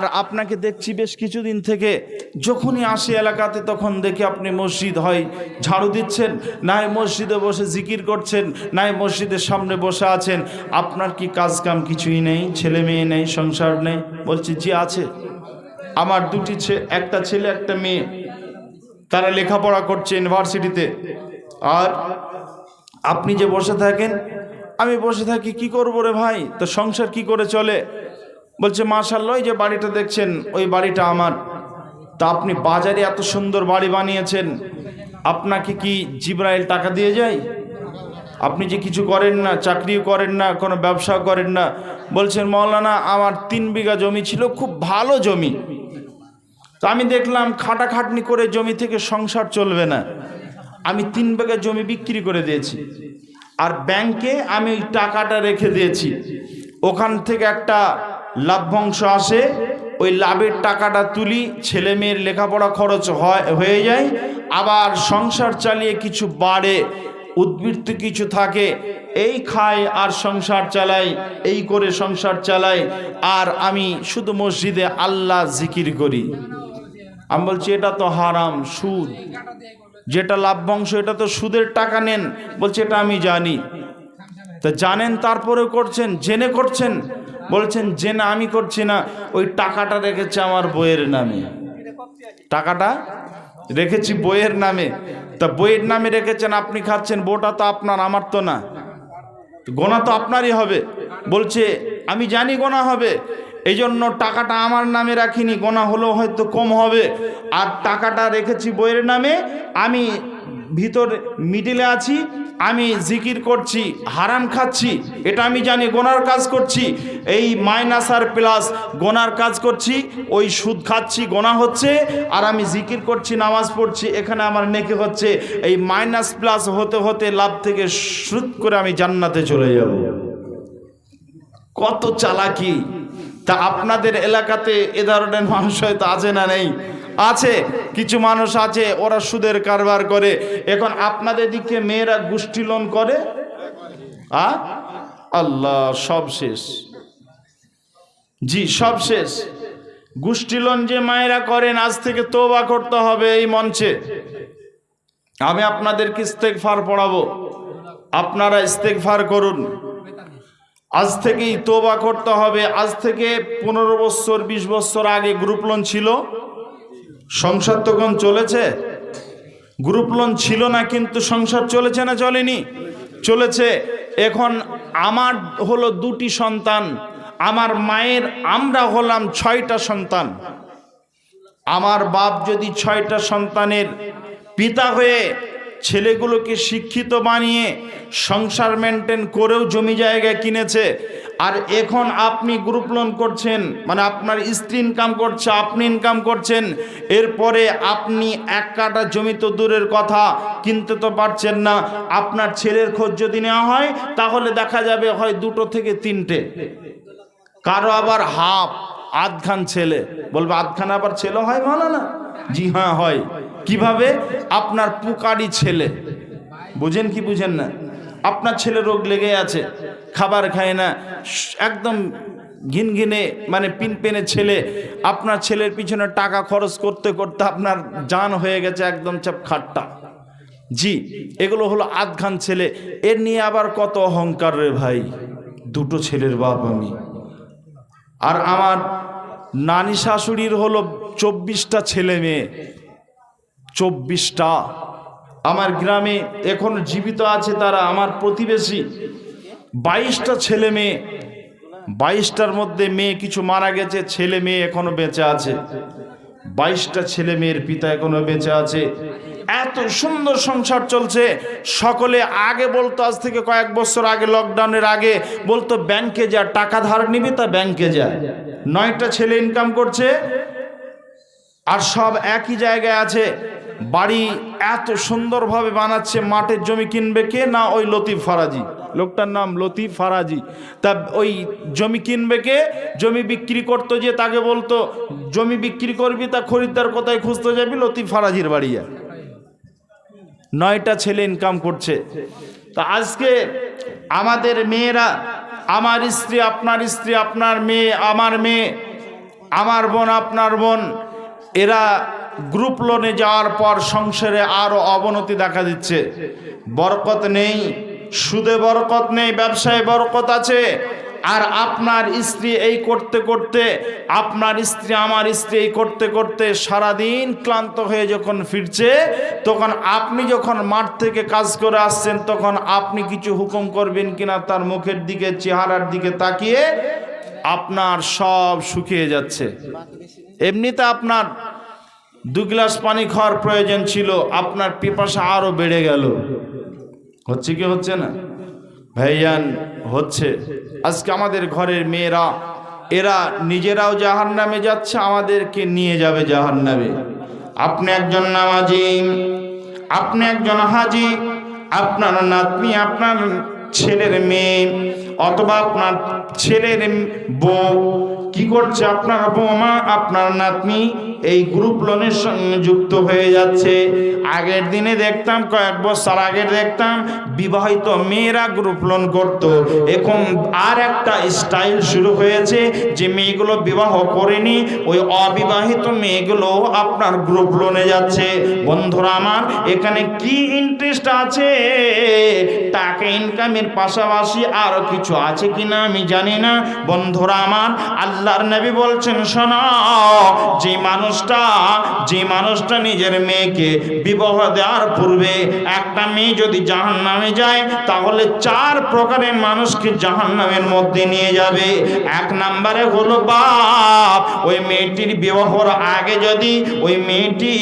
আর আপনাকে দেখছি বেশ কিছুদিন থেকে যখনই আসি এলাকাতে তখন দেখে আপনি মসজিদ হয় ঝাড়ু দিচ্ছেন, নাই মসজিদে বসে জিকির করছেন, নাই মসজিদের সামনে বসে আছেন। আপনার কি কাজ কাম কিছুই নেই? ছেলে মেয়ে নেই, সংসার নেই? বলছি, জি আছে। আমার দুটি একটা ছেলে, একটা মেয়ে। তারা লেখাপড়া করছে ইউনিভার্সিটিতে। আর আপনি যে বসে থাকেন, আমি বসে থাকি, কি করব রে ভাই? তো সংসার কি করে চলে? বলছে মাশাল্লাহ যে বাড়িটা দেখছেন, ওই বাড়িটা আমার। তা আপনি বাজারে এত সুন্দর বাড়ি বানিয়েছেন, আপনাকে কি জিব্রাইল টাকা দিয়ে যায়? আপনি যে কিছু করেন না, চাকরিও করেন না, কোনো ব্যবসা করেন না। বলছেন, মৌলানা, আমার তিন বিঘা জমি ছিল, খুব ভালো জমি। তো আমি দেখলাম, খাটাখাটনি করে জমি থেকে সংসার চলবে না। আমি তিন বিঘা জমি বিক্রি করে দিয়েছি। আর ব্যাংকে আমি ওই টাকাটা রেখে দিয়েছি। ওখান থেকে একটা লাভ্যাংশ আসে, ওই লাভের টাকাটা তুলি, ছেলে মেয়ের লেখাপড়া খরচ হয়, হয়ে যায়। আবার সংসার চালিয়ে কিছু বাড়ে, উদ্বৃত্ত কিছু থাকে, এই খায় আর সংসার চালাই, এই করে সংসার চালাই, আর আমি শুধু মসজিদে আল্লাহ জিকির করি। আমি বলছি, এটা তো হারাম, সুদ। যেটা লাভ্যাংশ, এটা তো সুদের টাকা নেন। বলছে, এটা আমি জানি। তা জানেন তারপরে করছেন, জেনে করছেন। বলছেন, যে না, আমি করছি না, ওই টাকাটা রেখেছে আমার বইয়ের নামে। টাকাটা রেখেছি বইয়ের নামে। তা বইয়ের নামে রেখেছেন, আপনি খাচ্ছেন বউটা তো আপনার, আমার তো না। গোনা তো আপনারই হবে। বলছে, আমি জানি গোনা হবে এই জন্য টাকাটা আমার নামে রাখিনি, গোনা হলেও হয়তো কম হবে। আর টাকাটা রেখেছি বইয়ের নামে, আমি ভিতর মিডিলে আছি, আমি জিকির করছি, হারাম খাচ্ছি, এটা আমি জানি, গোনার কাজ করছি। এই মাইনাস আর প্লাস, গোনার কাজ করছি, ওই সুদ খাচ্ছি, গোনা হচ্ছে, আর আমি জিকির করছি, নামাজ পড়ছি, এখানে আমার নেকে হচ্ছে, এই মাইনাস প্লাস হতে হতে লাভ থেকে সুদ করে আমি জান্নাতে চলে যাব। কত চালাকি। তা আপনাদের এলাকাতে এ ধরনের মানুষ হয়তো আছে না নেই। আছে, কিছু মানুষ আছে, ওরা সুদের কারবার করে। এখন আপনাদের দিকে মেয়েরা গোষ্ঠী লোন করে? আ? আল্লাহ, সব শেষ। জি, সব শেষ। গোষ্ঠী লোন যে মায়েরা করেন, আজ থেকে তোবা করতে হবে এই মঞ্চে। আমি আপনাদেরকে ইস্তেকফার পড়াবো? আপনারা ইস্তেকফার করুন। আজ থেকেই তোবা করতে হবে। আজ থেকে পনেরো বছর, বিশ বছর আগে গ্রুপ লোন ছিল। সংসার তখন চলেছে। গ্রুপ লোন ছিল না কিন্তু সংসার চলেছে না চলেনি। চলেছে। এখন আমার হলো দুটি সন্তান, আমার মায়ের আমরা হলাম ছয়টা সন্তান। আমার বাপ যদি ছয়টা সন্তানের পিতা হয়ে ছেলেগুলোকে শিক্ষিত বানিয়ে সংসার মেনটেন করেও জমি জায়গা কিনেছে আর এখন আপনি গ্রুপ লোন করছেন মানে আপনার স্ত্রী ইনকাম করছে, আপনি ইনকাম করছেন, এরপরে আপনি এক কাটা জমি তো দূরের কথা, কিনতে তো পারছেন না, আপনার ছেলের খোঁজ যদি নেওয়া হয়, তাহলে দেখা যাবে হয় দুটো থেকে তিনটে। কারও আবার হাফ, আধখান ছেলে। বলবে, আধখান আবার ছেলে হয় মানা না জি হ্যাঁ হয়। কীভাবে? আপনার পুকারি ছেলে। বুঝেন কি বুঝেন না? আপনার ছেলে রোগ লেগে আছে। খাবার খায় না। একদম ঘিনঘিনে মানে পিনপেনে ছেলে, আপনার ছেলের পিছনে টাকা খরচ করতে করতে আপনার জান হয়ে গেছে একদম চাপ খাট্টা। জি, এগুলো হলো আধখান ছেলে। এর নিয়ে আবার কত অহংকার রে ভাই। দুটো ছেলের বাপ আমি। আর আমার নানি শাশুড়ির হলো চব্বিশটা ছেলে মেয়ে। চব্বিশটা। আমার গ্রামে এখন জীবিত আছে তারা, আমার প্রতিবেশী। বাইশটা ছেলে মেয়ে, বাইশটার মধ্যে মেয়ে কিছু মারা গেছে, ছেলে মেয়ে এখনও বেঁচে আছে। বাইশটা ছেলে মেয়ের পিতা এখনও বেঁচে আছে। এত সুন্দর সংসার চলছে। সকলে আগে বলতো, আজ থেকে কয়েক বছর আগে লকডাউনের আগে বলতো, ব্যাংকে যা টাকা ধার নিবি তা ব্যাংকে যা। নয়টা ছেলে ইনকাম করছে, আর সব একই জায়গায় আছে। বাড়ি এত সুন্দরভাবে বানাচ্ছে, মাঠের জমি কিনবে কে? না ওই লতিফ ফারাজি। লোকটার নাম লতিফ ফারাজি। তা ওই জমি কিনবে কে? জমি বিক্রি করতো যে তাকে বলতো, জমি বিক্রি করবি তা খরিদ্দার কোথায় খুঁজতে যাবি? লতিফ ফারাজির বাড়ি যা। নয়টা ছেলে ইনকাম করছে। তা আজকে আমাদের মেয়েরা, আমার স্ত্রী, আপনার স্ত্রী, আপনার মেয়ে, আমার মেয়ে, আমার বোন, আপনার বোন, এরা গ্রুপ লোনে যাওয়ার পর সংসারে আরও অবনতি দেখা দিচ্ছে। বরকত নেই, সুদে বরকত নেই, ব্যবসায় বরকত আছে। আর আপনার স্ত্রী এই করতে করতে, আপনার স্ত্রী, আমার স্ত্রী এই করতে করতে সারাদিন ক্লান্ত হয়ে যখন ফিরছে, তখন আপনি যখন মাঠ থেকে কাজ করে আসছেন, তখন আপনি কিছু হুকুম করবেন কিনা তার মুখের দিকে, চেহারার দিকে তাকিয়ে আপনার সব শুকিয়ে যাচ্ছে। এমনিতে আপনার দু গ্লাস পানি খাওয়ার প্রয়োজন ছিল, আপনার পিপাসা আরও বেড়ে গেল। হচ্ছে কি হচ্ছে না? ভাইয়ান, হচ্ছে। আজকে আমাদের ঘরের মেয়েরা, এরা নিজেরাও জাহান নামে যাচ্ছে, আমাদেরকে নিয়ে যাবে জাহান নামে আপনি একজন নামাজি, আপনি একজন হাজি, আপনার নাতনি, আপনার ছেলের মেয়ে, অথবা আপনার ছেলের বউ কি করছে আপনার বৌমা আপনার নাতনি এই গ্রুপ লোনের সঙ্গে যুক্ত হয়ে যাচ্ছে। আগের দিনে দেখতাম, কয়েক বছর আগে দেখতাম, বিবাহিত মেয়েরা গ্রুপ লোন করত। এখন আর একটা স্টাইল শুরু হয়েছে যে মেয়েগুলো বিবাহ করেনি, ওই অবিবাহিত মেয়েগুলো আপনার গ্রুপ লোনে যাচ্ছে। বন্ধুরা আমার, এখানে কি ইন্টারেস্ট আছে? টাকা ইনকামের পাশাপাশি আরও কিছু আছে কিনা আমি জানি না। বন্ধুরা আমার আল্লাহর নবী বলছেন, শোনো, যে মানুষটা যে মানুষটা নিজের মেয়েকে বিবাহ দেওয়ার পূর্বে একটা মেয়ে যদি জাহান নামে যায়, তাহলে চার প্রকারের মানুষকে জাহান নামের মধ্যে নিয়ে যাবে। এক নম্বরে হলো বাপ, ওই মেয়েটির বিবাহর আগে যদি ওই মেয়েটি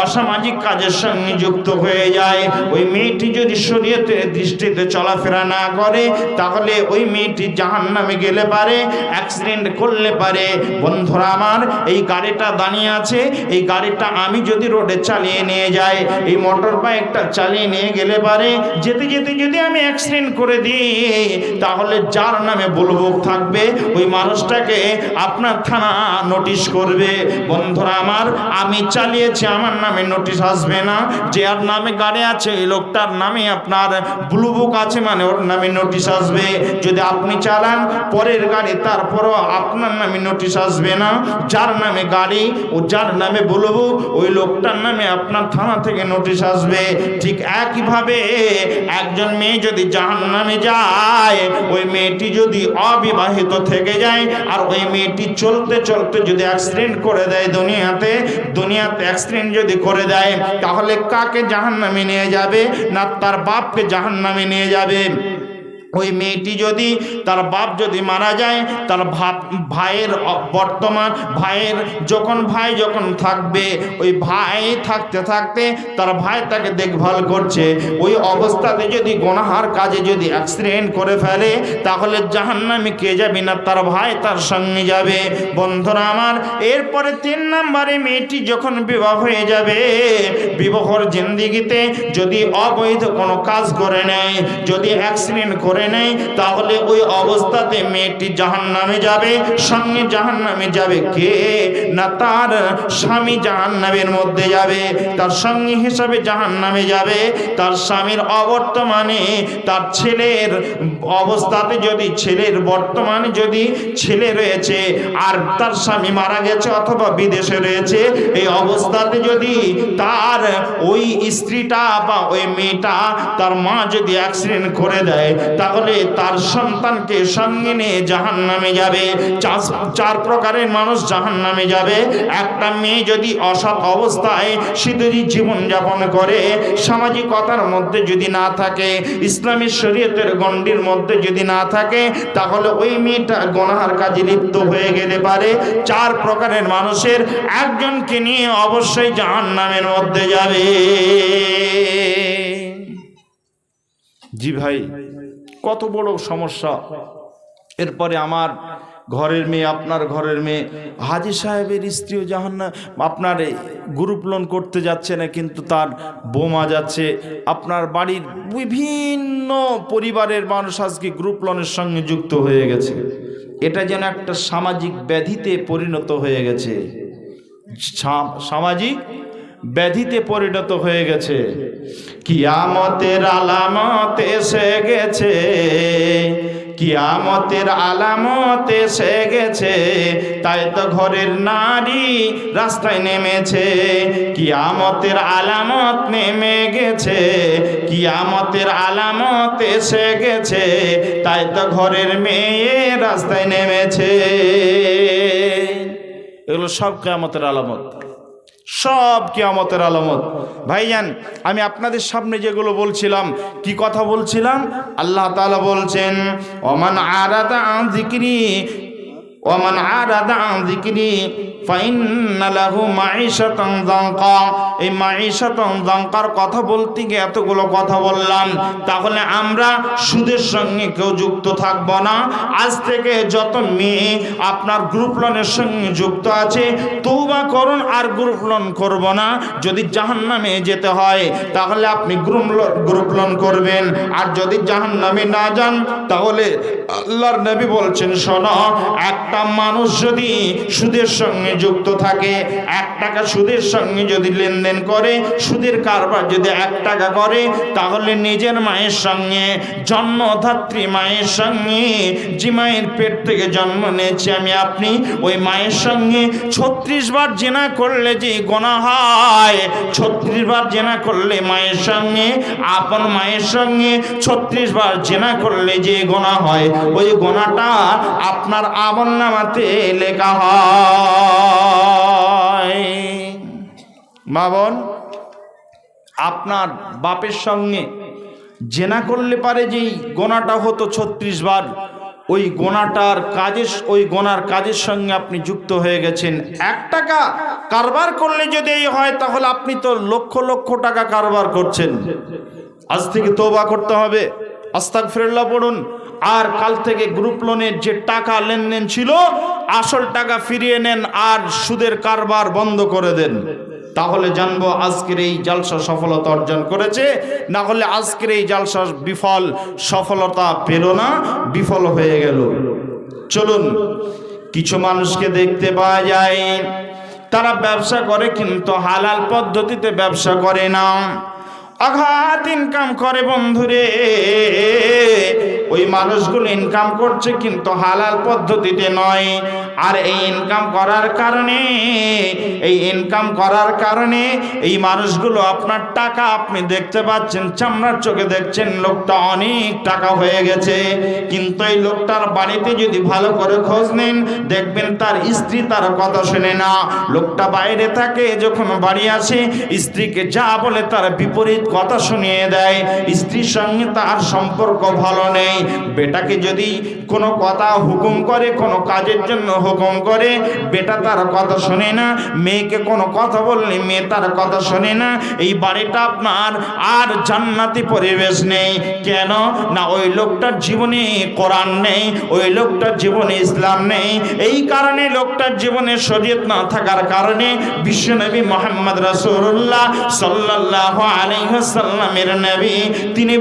অসামাজিক কাজের সঙ্গে যুক্ত হয়ে যায়, ওই মেয়েটি যদি শরীয়তের দৃষ্টিতে চলাফেরা না করে, তাহলে ওই মেয়েটি জাহান নামে গেলে পারে, অ্যাক্সিডেন্ট করলে পারে, বন্ধুরা আমার, এই গাড়িটা দাঁড়িয়ে আছে, এই গাড়িটা আমি যদি রোডে চালিয়ে নিয়ে যাই, এই মোটর বাইকটা চালিয়ে নিয়ে গেলে পারে, যেতে যেতে যদি আমি অ্যাক্সিডেন্ট করে দিই। তাহলে যার নামে বলবুক থাকবে, ওই মানুষটাকে আপনার থানা নোটিশ করবে, বন্ধুরা আমার, আমি চালিয়েছি, আমার নামে নোটিশ আসবে না, যে আর নামে গাড়ি আছে, এই লোকটার নামে আপনার ব্লু আছে মানে ওর নামে নোটিশ আসবে। যদি আপনি চালান, পরের গাড়ি, তারপরও আপনার নামে নোটিশ আসবে না, যার নামে গাড়ি ও যার নামে বলব, ওই লোকটার নামে আপনার থানা থেকে নোটিশ আসবে। ঠিক একইভাবে একজন মেয়ে যদি জাহান নামে যায়, ওই মেয়েটি যদি অবিবাহিত থেকে যায়, আর ওই মেয়েটি চলতে চলতে যদি অ্যাক্সিডেন্ট করে দেয় দুনিয়াতে দুনিয়াতে অ্যাক্সিডেন্ট যদি করে দেয়, তাহলে কাকে জাহান নামে নিয়ে যাবে? না তার বাপকে জাহান নামে নিয়ে যাবে? ওই মেয়েটি যদি তার বাপ যদি মারা যায়, তার ভাব, ভাইয়ের বর্তমান ভাইয়ের যখন ভাই যখন থাকবে, ওই ভাই থাকতে থাকতে তার ভাই তাকে দেখভাল করছে। ওই অবস্থাতে যদি গোনাহার কাজে যদি অ্যাক্সিডেন্ট করে ফেলে, তাহলে জাহান্নামে কে যাবে না? তার ভাই তার সঙ্গে যাবে। বন্ধুরা আমার, এরপরে তিন নম্বরে মেয়েটি যখন বিবাহ হয়ে যাবে, বিবাহর জিন্দিগিতে যদি অবৈধ কোনো কাজ করে নেয়, যদি অ্যাক্সিডেন্ট করে নেয়, তাহলে ওই অবস্থাতে মেয়েটি জাহান নামে যাবে, সঙ্গে জাহান নামে যাবে কে? না তার স্বামী জাহান নামের মধ্যে যাবে, তার সঙ্গী হিসাবে জাহান নামে যাবে, তার স্বামীর অবর্তমানে তার ছেলের অবস্থাতে যদি ছেলের বর্তমানে যদি ছেলে রয়েছে, আর তার স্বামী মারা গেছে অথবা বিদেশে রয়েছে, এই অবস্থাতে যদি তার ওই স্ত্রীটা বা ওই মেয়েটা তার মা যদি অ্যাক্সিডেন্ট করে দেয় তাহলে তার সন্তানকে সঙ্গে নিয়ে জাহান নামে যাবে। চার- প্রকারের মানুষ জাহান নামে যাবে। একটা মেয়ে যদি অসৎ অবস্থায় সে যদি জীবনযাপন করে, সামাজিকতার মধ্যে যদি না থাকে, ইসলামী শরীয়তের গণ্ডির মধ্যে যদি না থাকে, তাহলে ওই মেয়েটা গণহার কাজে লিপ্ত হয়ে গেলে পারে। চার প্রকারের মানুষের একজনকে নিয়ে অবশ্যই জাহান নামের মধ্যে যাবে। জি ভাই। কত বড় সমস্যা। এরপরে আমার ঘরের মেয়ে, আপনার ঘরের মেয়ে, হাজি সাহেবের স্ত্রীও জাহান্না আপনার গ্রুপ লোন করতে যাচ্ছে না, কিন্তু তার বোমা যাচ্ছে। আপনার বাড়ির বিভিন্ন পরিবারের মানুষ আজকে গ্রুপ লোনের সঙ্গে যুক্ত হয়ে গেছে। এটা যেন একটা সামাজিক ব্যাধিতে পরিণত হয়ে গেছে। সামাজিক ব্যাধিতে পরিণত হয়ে গেছে। কিয়ামতের আলামত এসে গেছে। কিয়ামতের আলামত এসে গেছে। তাই তো ঘরের নারী রাস্তায় নেমেছে। কিয়ামতের আলামত নেমে গেছে। কিয়ামতের আলামত এসে গেছে। তাই তো ঘরের মেয়ে রাস্তায় নেমেছে। এগুলো সব কিয়ামতের আলামত। সব কিয়ামতের আলামত। ভাইজান, আমি আপনাদের সামনে যেগুলো বলছিলাম, কি কথা বলছিলাম? আল্লাহ তালা বলছেন অমান আরাদা যিকরি ওমান আন যিকরি ফাইন্না লাহু মাঈশাতান যানকা। এই মাঈশাতান যানকার কথা বলতে গিয়ে এতগুলো কথা বললাম, তাহলে আমরা সুদের সঙ্গে কেউ যুক্ত থাকব না। আজ থেকে যত মেয়ে আপনার গ্রুপ লোনের সঙ্গে যুক্ত আছে তৌবা করুন আর গ্রুপ লোন করব না। যদি জাহান্নামে যেতে হয়, তাহলে আপনি গ্রুপ গ্রুপ লোন করবেন। আর যদি জাহান্নামে না যান, তাহলে আল্লাহর নবী বলছেন, শোনো, একটা মানুষ যদি সুদের সঙ্গে যুক্ত থাকে, এক টাকা সুদের সঙ্গে যদি লেনদেন করে, সুদের কারবার যদি এক টাকা করে, তাহলে নিজের মায়ের সঙ্গে জন্মধাত্রী মায়ের সঙ্গে, যে মায়ের পেট থেকে জন্ম নিয়েছি আমি, আপনি ওই মায়ের সঙ্গে ছত্রিশ বার জেনা করলে যে গোনা হয়, ছত্রিশ বার জেনা করলে মায়ের সঙ্গে, আপন মায়ের সঙ্গে ছত্রিশ বার জেনা করলে যে গোনা হয়, ওই গোনাটা আপনার আমল নামাতে লেখা হয়। মা বোন, আপনার বাপের সঙ্গে জেনা করলে পারে যেই গোনাটা হতো ছত্রিশ বার। ওই গোনাটার কাজের ওই গোনার কাজের সঙ্গে আপনি যুক্ত হয়ে গেছেন। এক টাকা কারবার করলে যদি এই হয়, তাহলে আপনি তো লক্ষ লক্ষ টাকা কারবার করছেন। আজ থেকে তোবা করতে হবে। আস্তাক ফেরল্লা পড়ুন। আর কাল থেকে গ্রুপ লোনের যে টাকা লেনদেন ছিল, আসল টাকা ফিরিয়ে নেন আর সুদের কারবার বন্ধ করে দেন। তাহলে জানব আজকের এই জালসা সফলতা অর্জন করেছে, না হলে আজকের এই জালসা বিফল সফলতা পেল না, বিফল হয়ে গেল। চলুন, কিছু মানুষকে দেখতে পাওয়া যায়, তারা ব্যবসা করে কিন্তু হালাল পদ্ধতিতে ব্যবসা করে না। আঘাত ইনকাম করে বন্ধুরে। ওই মানুষগুলো ইনকাম করছে কিন্তু হালাল পদ্ধতিতে নয়। আর এই ইনকাম করার কারণে, এই ইনকাম করার কারণে এই মানুষগুলো আপনার টাকা আপনি দেখতে পাচ্ছেন চামড়ার চোখে দেখছেন, লোকটা অনেক টাকা হয়ে গেছে। কিন্তু এই লোকটার বাড়িতে যদি ভালো করে খোঁজ নেন, দেখবেন তার স্ত্রী তার কথা শোনে না। লোকটা বাইরে থাকে, যখন বাড়ি আসে, স্ত্রীকে যা বলে তার বিপরীত কথা শুনিয়ে দেয়, স্ত্রীর সঙ্গে তার সম্পর্ক ভালো নেই। বেটাকে যদি কোনো কথা হুকুম করে, কোনো কাজের জন্য হুকুম করে, বেটা তার কথা শোনে না, মেয়েকে কোনো কথা বললে মেয়ে তার কথা শোনে না, এই বাড়িটা আপনার আর জান্নাতি পরিবেশ নেই। কেন? না, ওই লোকটার জীবনে কোরআন নেই, ওই লোকটার জীবনে ইসলাম নেই। এই কারণে লোকটার জীবনে শরীয়ত না থাকার কারণে বিশ্বনবী মোহাম্মদ রাসূলুল্লাহ সাল্লাল্লাহু আলাইহি ওয়াসাল্লামের নবী, তিনি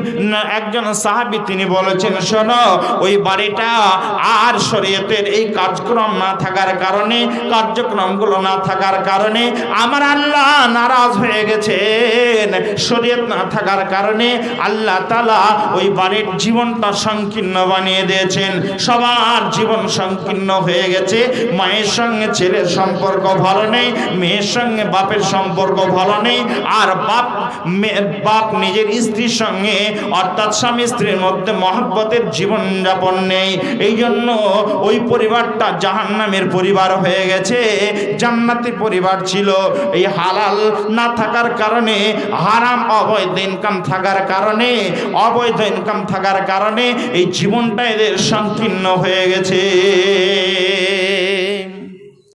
একজন সাহাবী তিনি বলেছেন, শোনো, ওই বাড়িটা আর শরীয়তের এই কার্যক্রম না থাকার কারণে, কার্যক্রমগুলো না থাকার কারণে আমার আল্লাহ নারাজ হয়ে গেছেন। শরীয়ত না থাকার কারণে আল্লাহ তালা ওই বাড়ির জীবনটা সংকীর্ণ বানিয়ে দিয়েছেন। সবার জীবন সংকীর্ণ হয়ে গেছে। মায়ের সঙ্গে ছেলের সম্পর্ক ভালো নেই, মেয়ের সঙ্গে বাপের সম্পর্ক ভালো নেই, আর বাপ বাপ নিজের স্ত্রীর সঙ্গে, অর্থাৎ স্বামী স্ত্রীর মধ্যে মহাব্বতের জীবনযাপন নেই। এই জন্য ওই পরিবারটা জাহান্নামের পরিবার হয়ে গেছে, জান্নাতি পরিবার ছিল। এই হালাল না থাকার কারণে, হারাম অবৈধ ইনকাম থাকার কারণে, অবৈধ ইনকাম থাকার কারণে এই জীবনটা এদের সংকীর্ণ হয়ে গেছে।